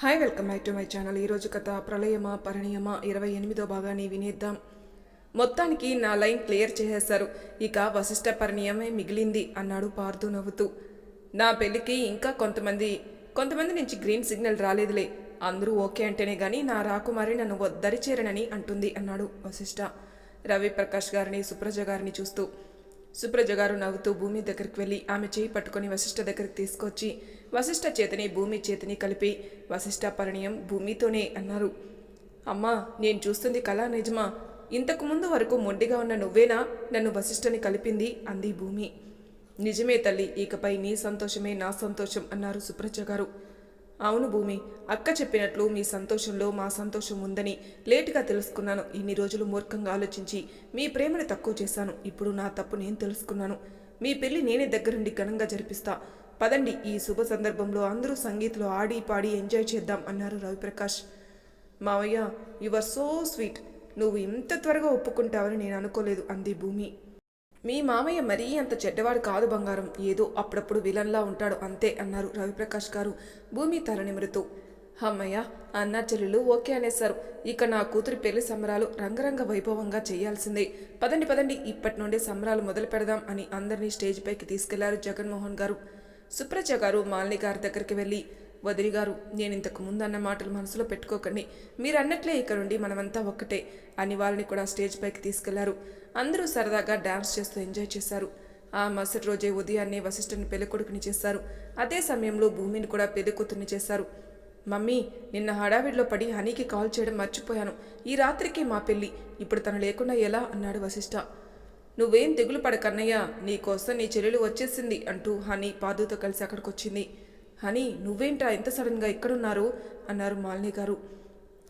Hi welcome back to my channel ఈరోజు కథ ప్రళయమా పరిణయమా ఇరవై ఎనిమిదో భాగాన్ని వినేద్దాం. మొత్తానికి నా లైన్ క్లియర్ చేసేశారు. ఇక వశిష్ట పరిణయమే మిగిలింది అన్నాడు పార్థు నవ్వుతూ. నా పెళ్ళికి ఇంకా కొంతమంది కొంతమంది నుంచి గ్రీన్ సిగ్నల్ రాలేదులే. అందరూ ఓకే అంటేనే కానీ నా రాకుమారి నన్ను వద్దరిచేరనని అంటుంది అన్నాడు వశిష్ట. రవి ప్రకాష్ గారిని సుప్రజ గారిని చూస్తూ. సుప్రజ గారు నవ్వుతూ భూమి దగ్గరికి వెళ్ళి ఆమె చేయి పట్టుకొని వశిష్ఠ దగ్గరికి తీసుకొచ్చి వశిష్ఠ చేతిని భూమి చేతిని కలిపి వశిష్ఠ పరిణయం భూమితోనే అన్నారు. అమ్మా నేను చూస్తుంది కళ నిజమా? ఇంతకు ముందు వరకు మొండిగా ఉన్న నువ్వేనా? నన్ను వశిష్ఠని కలిపింది అంది భూమి. నిజమే తల్లి ఇకపై నీ సంతోషమే నా సంతోషం అన్నారు సుప్రజ గారు. అవును భూమి అక్క చెప్పినట్లు మీ సంతోషంలో మా సంతోషం ఉందని లేటుగా తెలుసుకున్నాను. ఇన్ని రోజులు మూర్ఖంగా ఆలోచించి మీ ప్రేమను తక్కువ చేశాను. ఇప్పుడు నా తప్పు నేను తెలుసుకున్నాను. మీ పెళ్ళి నేనే దగ్గరుండి ఘనంగా జరిపిస్తా. పదండి ఈ శుభ సందర్భంలో అందరూ సంగీత్లో ఆడి పాడి ఎంజాయ్ చేద్దాం అన్నారు రవిప్రకాష్. మావయ్య యు ఆర్ సో స్వీట్. నువ్వు ఇంత త్వరగా ఒప్పుకుంటావని నేను అనుకోలేదు అంది భూమి. మీ మామయ్య మరీ అంత చెడ్డవాడు కాదు బంగారం. ఏదో అప్పుడప్పుడు విలన్లా ఉంటాడు. అంతే అన్నారు రవిప్రకాష్ గారు. భూమి తల నిమురుతూ అమ్మయ్య అన్న చెల్లెలు ఓకే అనేశారు. ఇక నా కూతురి పెళ్ళి సంబరాలు రంగరంగ వైభవంగా చేయాల్సిందే. పదండి పదండి ఇప్పటి నుండి సంబరాలు మొదలు పెడదాం అని అందరినీ స్టేజ్ పైకి తీసుకెళ్ళారు జగన్మోహన్ గారు. సుప్రజ గారు మాలిని గారి దగ్గరికి వెళ్ళి వదిలిగారు నేను ఇంతకు ముందు అన్న మాటలు మనసులో పెట్టుకోకండి. మీరు అన్నట్లే ఇక్కడ ఉండి మనమంతా ఒక్కటే అని వాళ్ళని కూడా స్టేజ్ పైకి తీసుకెళ్ళారు. అందరూ సరదాగా డాన్స్ చేస్తూ ఎంజాయ్ చేశారు. ఆ మరుసటి రోజే ఉదయాన్నే వశిష్ఠని పెళ్ళికొడుకుని చేశారు. అదే సమయంలో భూమిని కూడా పెళ్ళికూతుర్ని చేశారు. మమ్మీ నిన్న హడావిడిలో పడి హనీకి కాల్ చేయడం మర్చిపోయాను. ఈ రాత్రికి మా పెళ్ళి. ఇప్పుడు తను లేకుండా ఎలా? అన్నాడు వశిష్ఠ. నువ్వేం దిగులు పడకన్నయ్య. నీకోసం నీ చెల్లెలు వచ్చేసింది అంటూ హనీ పాదుతో కలిసి అక్కడికి వచ్చింది హనీ నువ్వేంట్రా ఎంత సడన్గా ఎక్కడున్నారు అన్నారు మాలిని గారు.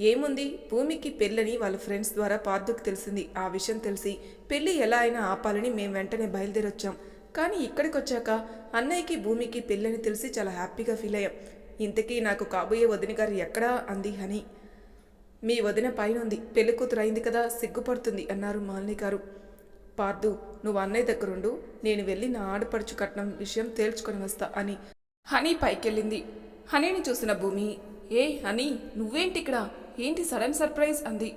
ఏముంది? భూమికి పెళ్ళని వాళ్ళ ఫ్రెండ్స్ ద్వారా పార్థుకు తెలిసింది. ఆ విషయం తెలిసి పెళ్ళి ఎలా అయినా ఆపాలని మేము వెంటనే బయలుదేరొచ్చాం. కానీ ఇక్కడికి వచ్చాక అన్నయ్యకి భూమికి పెళ్ళని తెలిసి చాలా హ్యాపీగా ఫీల్ అయ్యాం. ఇంతకీ నాకు కాబోయే వదిన గారు ఎక్కడా? అంది హనీ. మీ వదిన పైన ఉంది పెళ్ళి కూతురు అయింది కదా సిగ్గుపడుతుంది అన్నారు మాలిని గారు. పార్దు నువ్వు అన్నయ్య దగ్గరుండు నేను వెళ్ళి నా ఆడపడుచు కట్నం విషయం తేల్చుకొని వస్తా అని హనీ పైకెళ్ళింది. హనీని చూసిన భూమి ఏ హనీ నువ్వేంటి ఇక్కడ ఏంటి సడన్ సర్ప్రైజ్? అంది.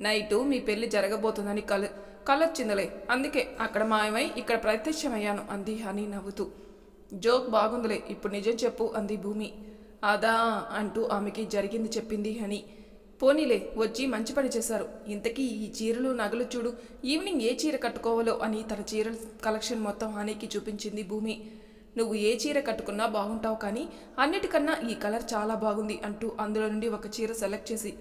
నైటు మీ పెళ్ళి జరగబోతుందని కల కలొచ్చిందిలే. అందుకే అక్కడ మాయమై ఇక్కడ ప్రత్యక్షమయ్యాను అంది హనీ నవ్వుతూ. జోక్ బాగుందిలే ఇప్పుడు నిజం చెప్పు అంది భూమి. అదా అంటూ ఆమెకి జరిగింది చెప్పింది హనీ. పోనీలే వచ్చి మంచి పని చేశారు. ఇంతకీ ఈ చీరలు నగలు చూడు ఈవినింగ్ ఏ చీర కట్టుకోవాలో అని తన చీరల కలెక్షన్ మొత్తం హనీకి చూపించింది భూమి. నువ్వు ఏ చీర కట్టుకున్నా బాగుంటావు కానీ అన్నిటికన్నా ఈ కలర్ చాలా బాగుంది అంటూ అందులో నుండి ఒక చీర సెలెక్ట్ చేసి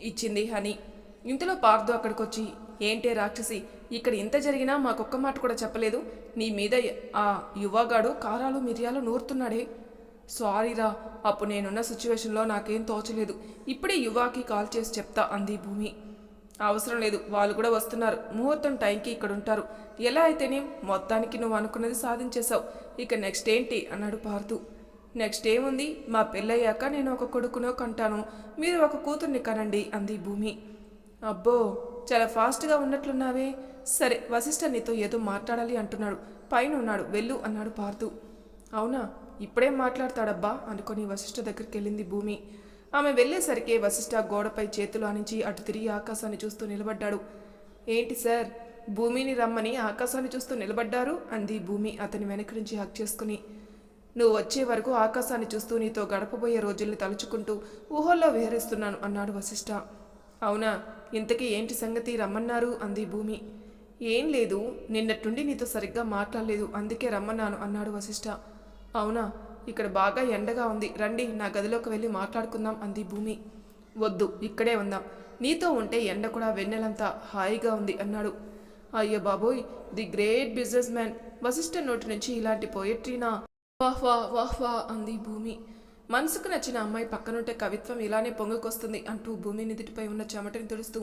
ఇచ్చింది హనీ. ఇంతలో పార్దు అక్కడికి వచ్చి ఏంటే రాక్షసి ఇక్కడ ఇంత జరిగినా మాకొక్క మాట కూడా చెప్పలేదు. నీ మీద ఆ యువగాడు కారాలు మిరియాలు నూరుతున్నాడే. సారీరా అప్పుడు నేనున్న సిచ్యువేషన్లో నాకేం తోచలేదు. ఇప్పుడే యువాకి కాల్ చేసి చెప్తా అంది భూమి. అవసరం లేదు వాళ్ళు కూడా వస్తున్నారు. ముహూర్తం టైంకి ఇక్కడ ఉంటారు ఎలా అయితేనే మొత్తానికి నువ్వు అనుకున్నది సాధించేశావు. ఇక నెక్స్ట్ ఏంటి? అన్నాడు పార్థు నెక్స్ట్ ఏముంది? మా పెళ్ళయ్యాక నేను ఒక కొడుకునో కంటాను. మీరు ఒక కూతుర్ని కనండి అంది భూమి. అబ్బో చాలా ఫాస్ట్గా ఉన్నట్లున్నావే. సరే వశిష్ఠ నీతో ఏదో మాట్లాడాలి అంటున్నాడు. పైన ఉన్నాడు. వెళ్ళు అన్నాడు పార్థు అవునా? ఇప్పుడేం మాట్లాడతాడబ్బా అనుకొని వశిష్ఠ దగ్గరికి వెళ్ళింది భూమి. ఆమె వెళ్ళేసరికి వశిష్ఠ గోడపై చేతులు ఆనించి అటు తిరిగి ఆకాశాన్ని చూస్తూ నిలబడ్డాడు. ఏంటి సార్? భూమిని రమ్మని ఆకాశాన్ని చూస్తూ నిలబడ్డారు. అంది భూమి అతని వెనక నుంచి హక్ చేసుకుని. నువ్వు వచ్చే వరకు ఆకాశాన్ని చూస్తూ నీతో గడపబోయే రోజుల్ని తలుచుకుంటూ ఊహల్లో విహరిస్తున్నాను అన్నాడు వశిష్ఠ అవునా ఇంతకీ ఏంటి సంగతి రమ్మన్నారు? అంది భూమి. ఏం లేదు నిన్నట్టుండి నీతో సరిగ్గా మాట్లాడలేదు అందుకే రమ్మన్నాను అన్నాడు వశిష్ఠ అవునా ఇక్కడ బాగా ఎండగా ఉంది రండి నా గదిలోకి వెళ్ళి మాట్లాడుకుందాం అంది భూమి. వద్దు ఇక్కడే ఉందాం. నీతో ఉంటే ఎండ కూడా వెన్నెలంతా హాయిగా ఉంది అన్నాడు. అయ్యో బాబోయ్ the great business man Vashishta నోటి నుంచి ఇలాంటి పోయట్రీనా వాహ్ వా వాహ్ వా అంది భూమి. మనసుకు నచ్చిన అమ్మాయి పక్కనుంటే కవిత్వం ఇలానే పొంగుకొస్తుంది అంటూ భూమి నిధిటిపై ఉన్న చెమటని తుడుస్తూ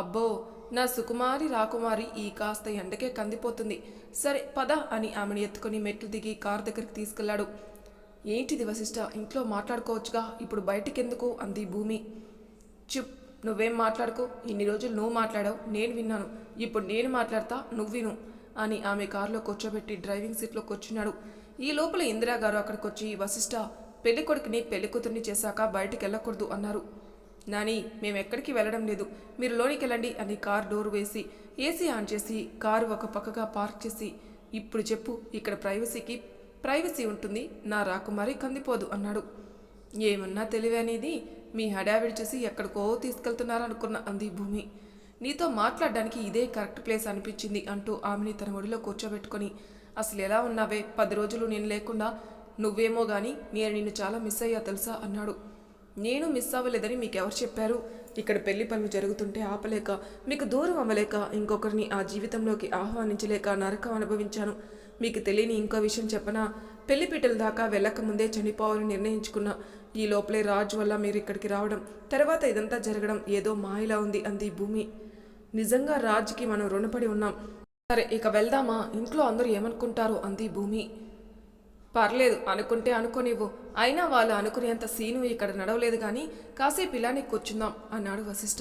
అబ్బో నా సుకుమారి రాకుమారి ఈ కాస్త ఎండకే కందిపోతుంది. సరే పద అని ఆమెను ఎత్తుకొని మెట్లు దిగి కారు దగ్గరికి తీసుకెళ్ళాడు ఏంటిది వశిష్ట ఇంట్లో మాట్లాడుకోవచ్చుగా ఇప్పుడు బయటికెందుకు? అంది భూమి. చుప్. నువ్వేం మాట్లాడుకో? ఇన్ని రోజులు నువ్వు మాట్లాడావు నేను విన్నాను. ఇప్పుడు నేను మాట్లాడతా నువ్వు విను అని ఆమె కారులో కూర్చోబెట్టి డ్రైవింగ్ సీట్లో కూర్చున్నాడు. ఈ లోపల ఇందిరా గారు అక్కడికి వచ్చి వశిష్ఠ పెళ్ళి కొడుకుని పెళ్ళి కూతుర్ని చేశాక బయటికి వెళ్ళకూడదు అన్నారు. నాని మేము ఎక్కడికి వెళ్ళడం లేదు. మీరు లోనికి వెళ్ళండి అని కార్ డోర్ వేసి ఏసీ ఆన్ చేసి కారు ఒక పక్కగా పార్క్ చేసి ఇప్పుడు చెప్పు ఇక్కడ ప్రైవసీకి ప్రైవసీ ఉంటుంది నా రాకుమారి కందిపోదు అన్నాడు. ఏమన్నా తెలివి అనేది మీ హడావిడి చూసి ఎక్కడికో తీసుకెళ్తున్నారనుకున్న అంది భూమి. నీతో మాట్లాడడానికి ఇదే కరెక్ట్ ప్లేస్ అనిపించింది అంటూ ఆమెని తన ఒడిలో కూర్చోబెట్టుకొని. అసలు ఎలా ఉన్నావే? పది రోజులు నేను లేకుండా నువ్వేమో గాని నేను నిన్ను చాలా మిస్ అయ్యా తెలుసా? అన్నాడు. నేను మిస్ అవ్వలేదని మీకెవరు చెప్పారు? ఇక్కడ పెళ్ళి పనులు జరుగుతుంటే ఆపలేక మీకు దూరం అవ్వలేక ఇంకొకరిని ఆ జీవితంలోకి ఆహ్వానించలేక నరకం అనుభవించాను. మీకు తెలియని ఇంకో విషయం చెప్పనా? పెళ్ళిపీటల దాకా వెళ్ళక ముందే చనిపోవాలని నిర్ణయించుకున్నా ఈ లోపలే రాజు వల్ల మీరు ఇక్కడికి రావడం తర్వాత ఇదంతా జరగడం ఏదో మాయలా ఉంది అంది భూమి. నిజంగా రాజుకి మనం రుణపడి ఉన్నాం. సరే ఇక వెళ్దామా? ఇంట్లో అందరూ ఏమనుకుంటారు అంది భూమి. పర్లేదు అనుకుంటే అనుకోనివ్వు. అయినా వాళ్ళు అనుకునేంత సీను ఇక్కడ నడవలేదు కానీ కాసేపు ఇలానే కూర్చుందాం అన్నాడు వశిష్ఠ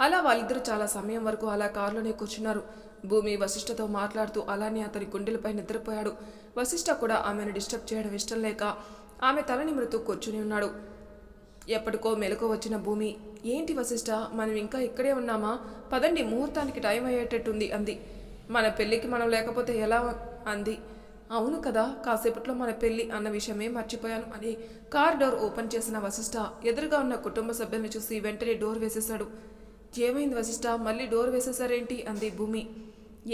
అలా వాళ్ళిద్దరూ చాలా సమయం వరకు అలా కారులోనే కూర్చున్నారు. భూమి వశిష్ఠతో మాట్లాడుతూ అలానే అతని గుండెలపై నిద్రపోయాడు. వశిష్ఠ కూడా ఆమెను డిస్టర్బ్ చేయడం ఇష్టం లేక ఆమె తల నిమురుతూ కూర్చుని ఉన్నాడు. ఎప్పటికో మెలకు వచ్చిన భూమి ఏంటి వశిష్ఠ మనం ఇంకా ఇక్కడే ఉన్నామా? పదండి ముహూర్తానికి టైం అయ్యేటట్టుంది అంది. మన పెళ్ళికి మనం లేకపోతే ఎలా? అంది. అవును కదా కాసేపట్లో మన పెళ్ళి అన్న విషయమే మర్చిపోయాను అని కార్ డోర్ ఓపెన్ చేసిన వశిష్ఠ ఎదురుగా ఉన్న కుటుంబ సభ్యుల్ని చూసి వెంటనే డోర్ వేసేశాడు. ఏమైంది వశిష్ఠ? మళ్ళీ డోర్ వేసేశారేంటి? అంది భూమి.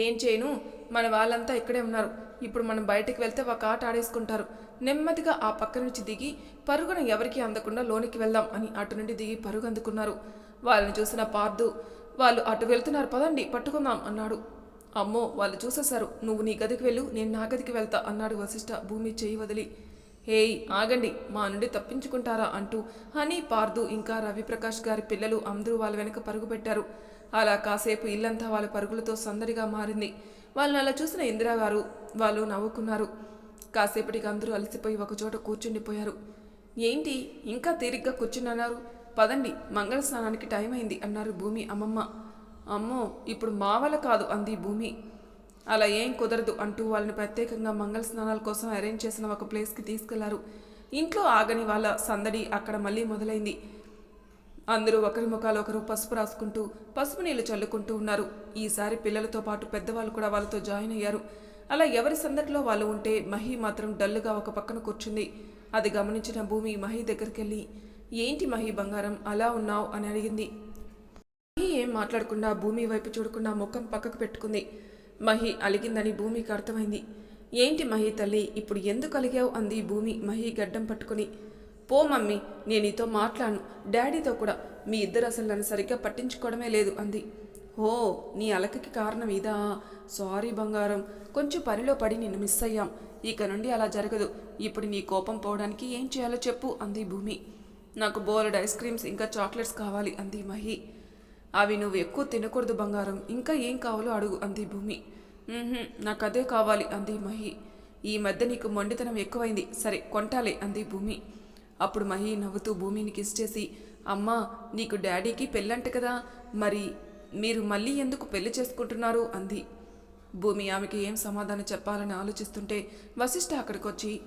ఏం చేయను? మన వాళ్ళంతా ఇక్కడే ఉన్నారు. ఇప్పుడు మనం బయటికి వెళ్తే ఒక ఆట ఆడేసుకుంటారు. నెమ్మదిగా ఆ పక్క నుంచి దిగి పరుగును ఎవరికి అందకుండా లోనికి వెళ్దాం అని అటు నుండి దిగి పరుగు అందుకున్నారు. వాళ్ళని చూసిన పార్దు వాళ్ళు అటు వెళ్తున్నారు పదండి పట్టుకుందాం అన్నాడు. అమ్మో వాళ్ళు చూసేశారు. నువ్వు నీ గదికి వెళ్ళు నేను నా గదికి వెళ్తా అన్నాడు వశిష్ఠ భూమి చేయి వదిలి. హేయ్ ఆగండి మా నుండి తప్పించుకుంటారా అంటూ హనీ పార్దు ఇంకా రవిప్రకాష్ గారి పిల్లలు అందరూ వాళ్ళ వెనక పరుగు పెట్టారు. అలా కాసేపు ఇల్లంతా వాళ్ళ పరుగులతో సందడిగా మారింది. వాళ్ళని అలా చూసిన ఇందిరాగారు వాళ్ళు నవ్వుకున్నారు. కాసేపటికి అందరూ అలసిపోయి ఒకచోట కూర్చుండిపోయారు. ఏంటి? ఇంకా తీరిగ్గా కూర్చున్నారు పదండి మంగళ స్నానానికి టైం అయింది అన్నారు భూమి అమ్మమ్మ. అమ్మో ఇప్పుడు మా వల్ల కాదు అంది భూమి. అలా ఏం కుదరదు అంటూ వాళ్ళని ప్రత్యేకంగా మంగళ స్నానాల కోసం అరేంజ్ చేసిన ఒక ప్లేస్కి తీసుకెళ్ళారు. ఇంట్లో ఆగని వాళ్ళ సందడి అక్కడ మళ్ళీ మొదలైంది. అందరూ ఒకరి ముఖాలు ఒకరు పసుపు రాసుకుంటూ పసుపు నీళ్ళు చల్లుకుంటూ ఉన్నారు. ఈసారి పిల్లలతో పాటు పెద్దవాళ్ళు కూడా వాళ్ళతో జాయిన్ అయ్యారు. అలా ఎవరి సందడిలో వాళ్ళు ఉంటే మహి మాత్రం డల్లుగా ఒక పక్కన కూర్చుంది. అది గమనించిన భూమి మహి దగ్గరికి వెళ్ళి ఏంటి మహి బంగారం అలా ఉన్నావు? అని అడిగింది. మహి ఏం మాట్లాడకుండా భూమి వైపు చూడకుండా ముఖం పక్కకు పెట్టుకుంది. మహి అలిగిందని భూమికి అర్థమైంది. ఏంటి మహి తల్లి ఇప్పుడు ఎందుకు అలిగావు? అంది భూమి మహి గడ్డం పట్టుకుని. పో మమ్మీ నేను నీతో మాట్లాడను. డాడీతో కూడా మీ ఇద్దరు అసలు నన్ను సరిగ్గా పట్టించుకోవడమే లేదు అంది. ఓ నీ అలకకి కారణం ఇదా? సారీ బంగారం కొంచెం పనిలో పడి నిన్ను మిస్ అయ్యాం. ఇక నుండి అలా జరగదు. ఇప్పుడు నీ కోపం పోవడానికి ఏం చేయాలో చెప్పు అంది భూమి. నాకు బోలెడ్ ఐస్ క్రీమ్స్ ఇంకా చాక్లెట్స్ కావాలి అంది మహి. అవి నువ్వు ఎక్కువ తినకూడదు బంగారం ఇంకా ఏం కావాలో అడుగు అంది భూమి. నాకు అదే కావాలి అంది మహి. ఈ మధ్య నీకు మొండితనం ఎక్కువైంది. సరే కొంటాలే అంది భూమి. అప్పుడు మహి నవ్వుతూ భూమిని కిస్ చేసి అమ్మా నీకు డాడీకి పెళ్ళంట కదా మరి మీరు మళ్ళీ ఎందుకు పెళ్ళి చేసుకుంటున్నారు? అంది. భూమి ఆమెకి ఏం సమాధానం చెప్పాలని ఆలోచిస్తుంటే వశిష్ఠ అక్కడికి వచ్చి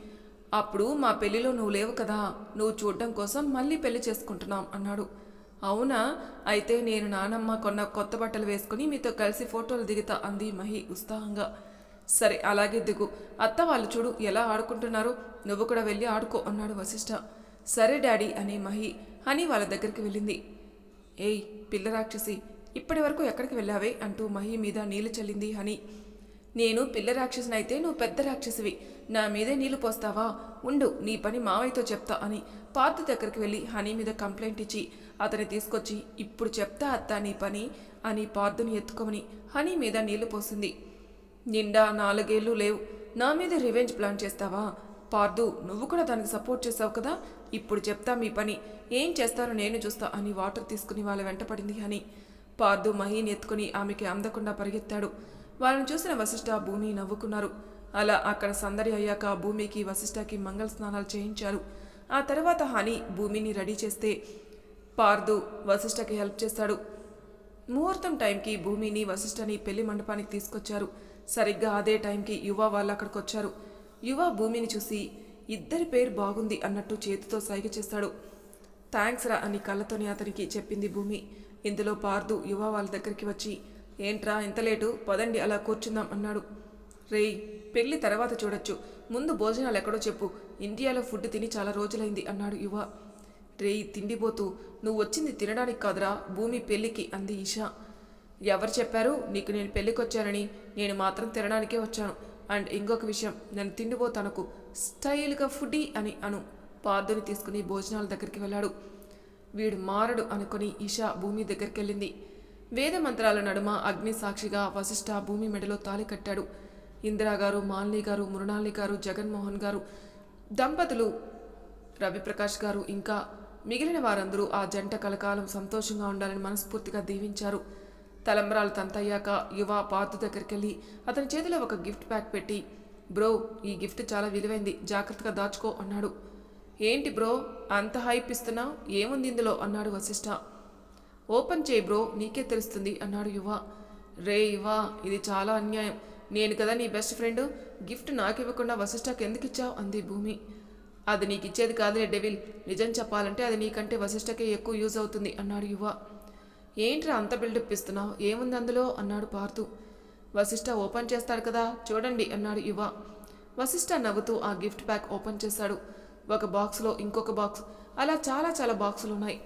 అప్పుడు మా పెళ్ళిలో నువ్వు లేవు కదా నువ్వు చూడడం కోసం మళ్ళీ పెళ్ళి చేసుకుంటున్నాం అన్నాడు. అవునా? అయితే నేను నానమ్మ కొన్న కొత్త బట్టలు వేసుకుని మీతో కలిసి ఫోటోలు దిగుతా అంది మహి ఉత్సాహంగా. సరే అలాగే దిగు. అత్త వాళ్ళు చూడు ఎలా ఆడుకుంటున్నారు. నువ్వు కూడా వెళ్ళి ఆడుకో అన్నాడు వశిష్ఠ. సరే డాడీ అని మహి అని వాళ్ళ దగ్గరికి వెళ్ళింది. ఏయ్ పిల్ల రాక్షసి ఇప్పటి వరకు ఎక్కడికి వెళ్ళావే? అంటూ మహి మీద నీళ్ళు చల్లింది హని. నేను పిల్ల రాక్షసునైతే నువ్వు పెద్ద రాక్షసివి. నా మీదే నీళ్ళు పోస్తావా? ఉండు నీ పని మావయ్యతో చెప్తా అని పార్థ దగ్గరికి వెళ్ళి హనీ మీద కంప్లైంట్ ఇచ్చి అతని తీసుకొచ్చి ఇప్పుడు చెప్తా అత్త నీ పని అని పార్థుని ఎత్తుకోమని హనీ మీద నీళ్ళు పోసింది. నిండా నాలుగేళ్ళు లేవు. నా మీద రివెంజ్ ప్లాన్ చేస్తావా? పార్దు నువ్వు కూడా దానికి సపోర్ట్ చేసావు కదా? ఇప్పుడు చెప్తా మీ పని. ఏం చేస్తారో నేను చూస్తా అని వాటర్ తీసుకుని వాళ్ళ వెంట పడింది అని పార్దు మహీని ఎత్తుకుని ఆమెకి అందకుండా పరిగెత్తాడు. వాళ్ళని చూసిన వశిష్ఠ భూమి నవ్వుకున్నారు. అలా అక్కడ సందడి అయ్యాక భూమికి వశిష్ఠకి మంగళ స్నానాలు చేయించారు. ఆ తర్వాత హని భూమిని రెడీ చేస్తే పార్దు వశిష్ఠకి హెల్ప్ చేస్తాడు. ముహూర్తం టైంకి భూమిని వశిష్ఠని పెళ్ళి మండపానికి తీసుకొచ్చారు. సరిగ్గా అదే టైంకి యువ వాళ్ళు అక్కడికి వచ్చారు యువ భూమిని చూసి ఇద్దరి పేరు బాగుంది అన్నట్టు చేతితో సైగ చేస్తాడు. థ్యాంక్స్ రా అని కళ్ళతోనే అతనికి చెప్పింది భూమి. ఇందులో పార్దు యువ వాళ్ళ దగ్గరికి వచ్చి ఏంట్రా ఇంత లేటు? పదండి అలా కూర్చుందాం అన్నాడు. రేయ్ పెళ్ళి తర్వాత చూడొచ్చు. ముందు భోజనాలు ఎక్కడో చెప్పు. ఇండియాలో ఫుడ్ తిని చాలా రోజులైంది అన్నాడు యువ. రేయ్ తిండిపోతూ. నువ్వు వచ్చింది తినడానికి కాదురా. భూమి పెళ్ళికి అంది ఈషా. ఎవరు చెప్పారు? నీకు నేను పెళ్ళికొచ్చానని నేను మాత్రం తినడానికే వచ్చాను. అండ్ ఇంకొక విషయం నేను తిండిపోతానుకు స్టైల్గా ఫుడీ అని అను పార్థుని తీసుకుని భోజనాల దగ్గరికి వెళ్ళాడు. వీడు మారడు అనుకుని ఈషా భూమి దగ్గరికి వెళ్ళింది వేద మంత్రాల నడుమ అగ్ని సాక్షిగా వశిష్ఠ భూమి మెడలో తాళి కట్టాడు. ఇందిరా గారు మాలిని గారు మృణాలి గారు జగన్మోహన్ గారు దంపతులు రవిప్రకాష్ గారు ఇంకా మిగిలిన వారందరూ ఆ జంట కలకాలం సంతోషంగా ఉండాలని మనస్ఫూర్తిగా దీవించారు. తలంబ్రాలు తంతయ్యాక యువ పార్దు దగ్గరికి వెళ్ళి అతని చేతిలో ఒక గిఫ్ట్ ప్యాక్ పెట్టి బ్రో ఈ గిఫ్ట్ చాలా విలువైంది జాగ్రత్తగా దాచుకో అన్నాడు. ఏంటి బ్రో అంత హైప్ ఇస్తున్నావు ఏముంది ఇందులో? అన్నాడు వశిష్ఠ ఓపెన్ చేయి బ్రో నీకే తెలుస్తుంది అన్నాడు యువ. రే యువ ఇది చాలా అన్యాయం. నేను కదా నీ బెస్ట్ ఫ్రెండ్ గిఫ్ట్ నాకు ఇవ్వకుండా వశిష్ఠకి ఎందుకు ఇచ్చావు అంది భూమి. అది నీకు ఇచ్చేది కాదులే డెవిల్ నిజం చెప్పాలంటే అది నీకంటే వశిష్ఠకే ఎక్కువ యూజ్ అవుతుంది అన్నాడు యువ. ఏంట్రా అంత బిల్డప్ ఇస్తున్నావు? ఏముంది అందులో? అన్నాడు పార్థు వశిష్ఠ ఓపెన్ చేస్తాడు కదా? చూడండి అన్నాడు యువ. వశిష్ఠ నవ్వుతూ ఆ గిఫ్ట్ ప్యాక్ ఓపెన్ చేశాడు. ఒక బాక్స్లో ఇంకొక బాక్స్. అలా చాలా చాలా బాక్సులు ఉన్నాయి.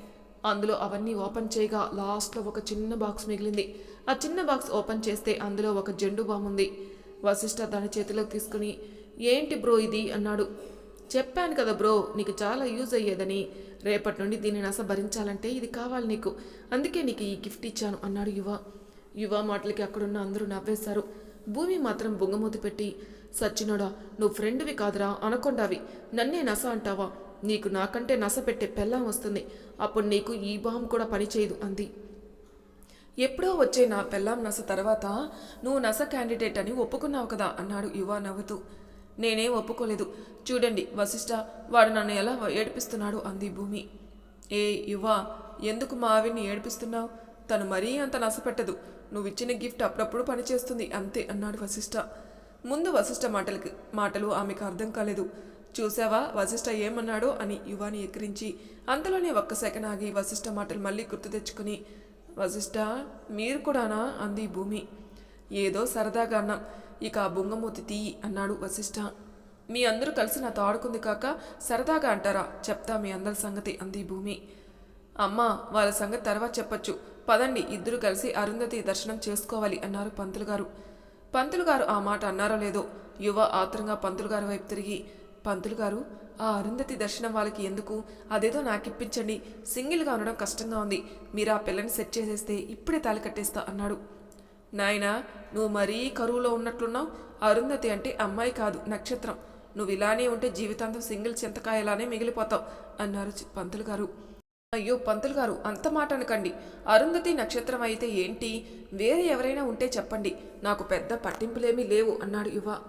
అందులో అవన్నీ ఓపెన్ చేయగా లాస్ట్లో ఒక చిన్న బాక్స్ మిగిలింది. ఆ చిన్న బాక్స్ ఓపెన్ చేస్తే అందులో ఒక జెండు బామ్ ఉంది వశిష్ఠ దాని చేతిలోకి తీసుకుని ఏంటి బ్రో ఇది? అన్నాడు. చెప్పాను కదా బ్రో నీకు చాలా యూజ్ అయ్యేదని. రేపటి నుండి దీన్ని నస భరించాలంటే ఇది కావాలి నీకు. అందుకే నీకు ఈ గిఫ్ట్ ఇచ్చాను అన్నాడు యువ. యువ మాటలకి అక్కడున్న అందరూ నవ్వేశారు. భూమి మాత్రం బొంగమూతి పెట్టి సచ్చినోడా నువ్వు ఫ్రెండ్వి కాదురా అనకొండావి. నన్నే నస అంటావా? నీకు నాకంటే నస పెట్టే పెళ్ళాం వస్తుంది. అప్పుడు నీకు ఈ బామ్ కూడా పనిచేయదు అంది. ఎప్పుడో వచ్చే నా పెళ్ళాం నస తర్వాత నువ్వు నస క్యాండిడేట్ అని ఒప్పుకున్నావు కదా అన్నాడు యువ నవ్వుతూ. నేనేం ఒప్పుకోలేదు. చూడండి వశిష్ఠ వాడు నన్ను ఎలా ఏడిపిస్తున్నాడు అంది భూమి. ఏ యువ ఎందుకు మా ఆవిడ్ని ఏడిపిస్తున్నావు? తను మరీ అంత నసపెట్టదు. నువ్వు ఇచ్చిన గిఫ్ట్ అప్పుడప్పుడు పనిచేస్తుంది అంతే అన్నాడు వశిష్ఠ ముందు వశిష్ఠ మాటలకి మాటలు ఆమెకు అర్థం కాలేదు. చూసావా వశిష్ఠ ఏమన్నాడో అని యువాని ఎక్కిరించి అంతలోనే ఒక్క సెకండ్ ఆగి వశిష్ఠ మాటలు మళ్ళీ గుర్తు తెచ్చుకుని వశిష్ఠ మీరు కూడానా? అంది భూమి. ఏదో సరదాగా అన్నాం. ఇక ఆ బొంగమూతి తీయి అన్నాడు వశిష్ఠ మీ అందరూ కలిసి నాతో ఆడుకుంది కాక సరదాగా అంటారా? చెప్తా మీ అందరి సంగతి అంది భూమి. అమ్మా వాళ్ళ సంగతి తర్వాత చెప్పొచ్చు. పదండి ఇద్దరు కలిసి అరుంధతి దర్శనం చేసుకోవాలి అన్నారు పంతులు గారు. పంతులు గారు ఆ మాట అన్నారో లేదో యువ ఆత్రంగా పంతులు గారి వైపు తిరిగి పంతులు గారు ఆ అరుంధతి దర్శనం వాళ్ళకి ఎందుకు? అదేదో నాకిప్పించండి. సింగిల్గా ఉండడం కష్టంగా ఉంది. మీరు ఆ పిల్లని సెట్ చేసేస్తే ఇప్పుడే తాలి కట్టేస్తా అన్నాడు. నాయనా నువ్వు మరీ కరువులో ఉన్నట్లున్నావు. అరుంధతి అంటే అమ్మాయి కాదు నక్షత్రం. నువ్వు ఇలానే ఉంటే జీవితాంతం సింగిల్ చింతకాయలానే మిగిలిపోతావు అన్నారు పంతులు గారు. అయ్యో పంతులు గారు అంత మాట అనకండి. అరుంధతి నక్షత్రం అయితే ఏంటి? వేరే ఎవరైనా ఉంటే చెప్పండి. నాకు పెద్ద పట్టింపులేమీ లేవు అన్నాడు యువ.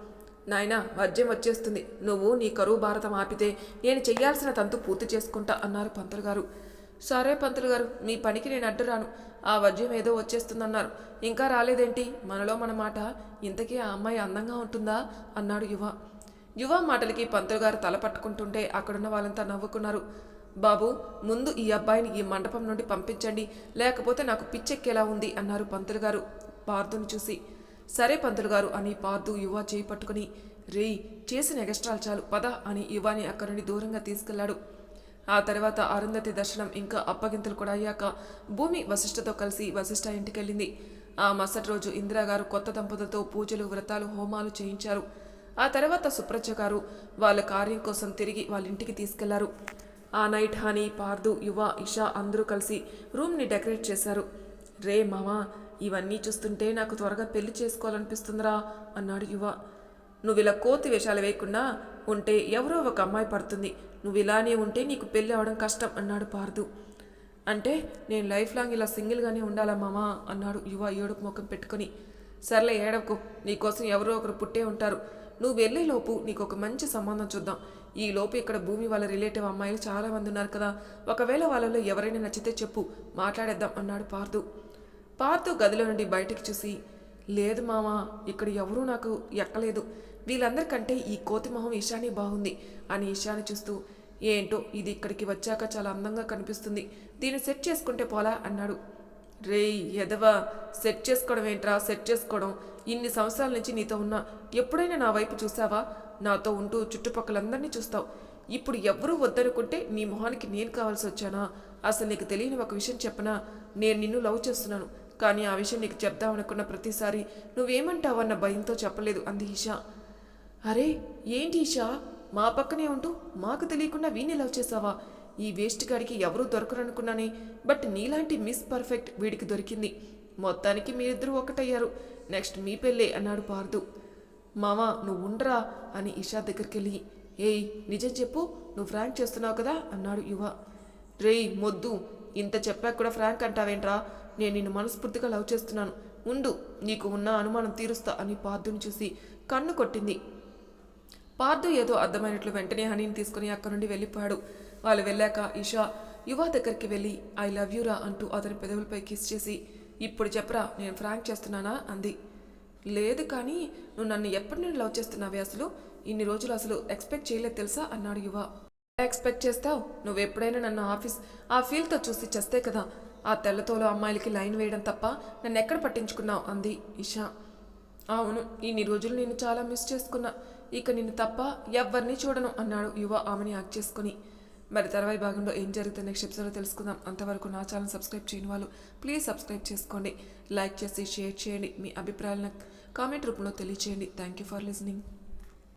నాయనా వజ్యం వచ్చేస్తుంది. నువ్వు నీ కరువు భారతం ఆపితే నేను చెయ్యాల్సిన తంతు పూర్తి చేసుకుంటా అన్నారు పంతులు గారు. సరే పంతులు గారు మీ పనికి నేను అడ్డురాను ఆ వజ్యం ఏదో వచ్చేస్తుందన్నారు. ఇంకా రాలేదేంటి? మనలో మన మాట ఇంతకీ ఆ అమ్మాయి అందంగా ఉంటుందా? అన్నాడు యువ. యువ మాటలకి పంతులు గారు తల పట్టుకుంటుంటే అక్కడున్న వాళ్ళంతా నవ్వుకున్నారు. బాబు ముందు ఈ అబ్బాయిని ఈ మండపం నుండి పంపించండి. లేకపోతే నాకు పిచ్చెక్కేలా ఉంది అన్నారు పంతులు గారు పార్థుని చూసి. సరే పంతులు గారు అని పార్థు యువ చేయి పట్టుకుని రేయ్ చేసిన ఎగస్ట్రాలు చాలు పద అని యువాని అక్కడి నుండి దూరంగా తీసుకెళ్ళాడు. ఆ తర్వాత అరుంధతి దర్శనం ఇంకా అప్పగింతలు కూడా అయ్యాక భూమి వశిష్ఠతో కలిసి వశిష్ఠ ఇంటికెళ్ళింది. ఆ మరుసటి రోజు ఇందిరాగారు కొత్త దంపతులతో పూజలు వ్రతాలు హోమాలు చేయించారు. ఆ తర్వాత సుప్రజ గారు వాళ్ళ కార్యం కోసం తిరిగి వాళ్ళ ఇంటికి తీసుకెళ్ళారు. ఆ నైట్ హనీ పార్దు యువ ఇషా అందరూ కలిసి రూమ్ని డెకరేట్ చేశారు. రే మామా ఇవన్నీ చూస్తుంటే నాకు త్వరగా పెళ్ళి చేసుకోవాలనిపిస్తుందిరా అన్నాడు యువ. నువ్వు ఇలా కోతి వేషాలు వేయకుండా ఉంటే ఎవరో ఒక అమ్మాయి పడుతుంది. నువ్వు ఇలానే ఉంటే నీకు పెళ్ళి అవడం కష్టం అన్నాడు పార్దు. అంటే నేను లైఫ్ లాంగ్ ఇలా సింగిల్గానే ఉండాలా మామా? అన్నాడు యువ ఏడుపు ముఖం పెట్టుకొని. సర్లే ఏడవకు నీకోసం ఎవరో ఒకరు పుట్టే ఉంటారు. నువ్వు వెళ్ళేలోపు నీకు ఒక మంచి సంబంధం చూద్దాం. ఈ లోపు ఇక్కడ భూమి వాళ్ళ రిలేటివ్ అమ్మాయిలు చాలా మంది ఉన్నారు కదా. ఒకవేళ వాళ్ళలో ఎవరైనా నచ్చితే చెప్పు మాట్లాడేద్దాం అన్నాడు పార్దు. పార్దు గదిలో నుండి బయటకు చూసి లేదు మామ ఇక్కడ ఎవరూ నాకు ఎక్కలేదు. వీళ్ళందరికంటే ఈ కోతి మొహం ఈశాని బాగుంది అని ఈశాని చూస్తూ ఏంటో ఇది ఇక్కడికి వచ్చాక చాలా అందంగా కనిపిస్తుంది. దీన్ని సెట్ చేసుకుంటే పోలా అన్నాడు. రేయ్ ఎదవా సెట్ చేసుకోవడం ఏంట్రా? సెట్ చేసుకోవడం. ఇన్ని సంవత్సరాల నుంచి నీతో ఉన్నా. ఎప్పుడైనా నా వైపు చూసావా? నాతో ఉంటూ చుట్టుపక్కలందరినీ చూస్తావు. ఇప్పుడు ఎవ్వరూ వద్దనుకుంటే నీ మొహానికి నేను కావాల్సి వచ్చానా? అసలు నీకు తెలియని ఒక విషయం చెప్పనా? నేను నిన్ను లవ్ చేస్తున్నాను. కానీ ఆ విషయం నీకు చెప్దామనుకున్న ప్రతిసారి నువ్వేమంటావన్న భయంతో చెప్పలేదు అంది ఈషా. అరే ఏంటి ఈషా? మా పక్కనే ఉంటూ మాకు తెలియకుండా వీణ్ణి లవ్ చేసావా ఈ వేస్ట్ గాడికి ఎవరూ దొరకరనుకున్నానే బట్ నీలాంటి మిస్ పర్ఫెక్ట్ వీడికి దొరికింది. మొత్తానికి మీరిద్దరూ ఒకటయ్యారు. నెక్స్ట్ మీ పెళ్ళే అన్నాడు పార్దు. మావా నువ్వు ఉండరా అని ఇషా దగ్గరికి వెళ్ళి ఏయ్ నిజం చెప్పు నువ్వు ఫ్రాంక్ చేస్తున్నావు కదా అన్నాడు యువ. రేయ్ మొద్దు ఇంత చెప్పాక కూడా ఫ్రాంక్ అంటావేంట్రా? నేను నిన్ను మనస్ఫూర్తిగా లవ్ చేస్తున్నాను. ఉండు నీకు ఉన్న అనుమానం తీరుస్తా అని పార్దుని చూసి కన్ను కొట్టింది. పార్థు ఏదో అర్థమైనట్లు వెంటనే హనీని తీసుకుని అక్కడి నుండి వెళ్ళిపోయాడు. వాళ్ళు వెళ్ళాక ఇషా యువ దగ్గరికి వెళ్ళి ఐ లవ్ యూరా అంటూ అతని పెదవులపై కిస్ చేసి ఇప్పుడు చెప్పరా నేను ఫ్రాంక్ చేస్తున్నానా? అంది. లేదు కానీ నువ్వు నన్ను ఎప్పటి నుండి లవ్ చేస్తున్నావే అసలు? ఇన్ని రోజులు అసలు ఎక్స్పెక్ట్ చేయలేదు తెలుసా? అన్నాడు యువ. ఎలా ఎక్స్పెక్ట్ చేస్తావు? నువ్వు ఎప్పుడైనా నన్ను ఆఫీస్ ఆ ఫీల్తో చూసి చేస్తే కదా? ఆ తెల్లతోలో అమ్మాయిలకి లైన్ వేయడం తప్ప నన్ను ఎక్కడ పట్టించుకున్నావు? అంది ఇషా అవును ఇన్ని రోజులు నేను చాలా మిస్ చేసుకున్నా. ఇక నిన్ను తప్ప ఎవరిని చూడను అన్నాడు యువ ఆమెని యాక్ట్ చేసుకుని. మరి తర్వాయి భాగంలో ఏం జరుగుతుంది నెక్స్ట్ ఎపిసోడ్లో తెలుసుకుందాం. అంతవరకు నా ఛానల్ సబ్స్క్రైబ్ చేయని వాళ్ళు ప్లీజ్ సబ్స్క్రైబ్ చేసుకోండి. లైక్ చేసి షేర్ చేయండి. మీ అభిప్రాయాలను కామెంట్ రూపంలో తెలియచేయండి. Thank you for listening